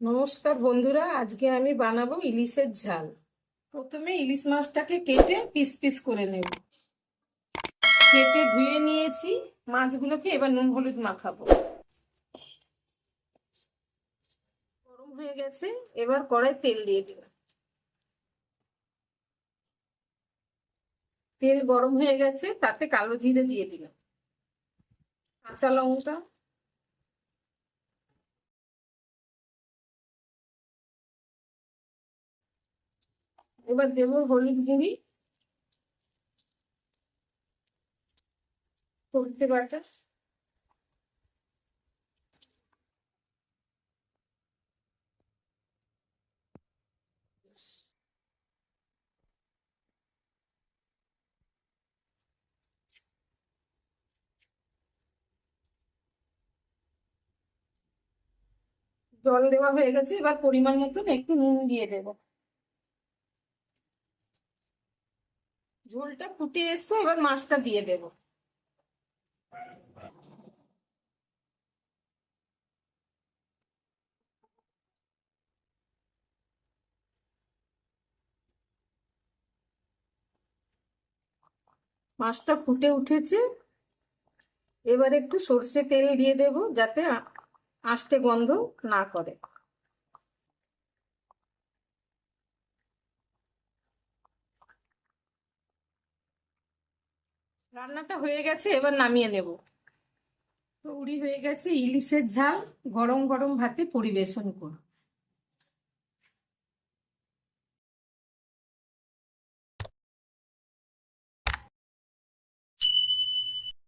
নমস্কার বন্ধুরা, আজকে আমি বানাবো ইলিশের ঝাল। প্রথমে ইলিশ মাছটাকে কেটে পিস পিস করে নেব। কেটে ধুয়ে নিয়েছি, মাছগুলোকে এবার নুন হলুদ মাখাবো। গরম হয়ে গেছে, এবার কড়াই তেল দিয়ে দিলাম তেল গরম হয়ে গেছে, তাতে কালো জিরে দিয়ে দিলাম। কাঁচা লঙ্কা এবার দেবো হলুদ গুঁড়ি। সরষে বাটা। জল দেওয়া হয়ে গেছে, এবার পরিমাণ মতন একটু নুন দিয়ে দেবো। ঝোলটা ফুটে এসছে, এবার মাছটা দিয়ে দেব। মাছটা ফুটে উঠেছে। এবার একটু সর্ষে তেল দিয়ে দেব, যাতে আষ্টে গন্ধ না করে। রান্নাটা হয়ে গেছে, এবার নামিয়ে নেব। তৈরি হয়ে গেছে ইলিশের ঝাল, গরম গরম ভাতে পরিবেশন করুন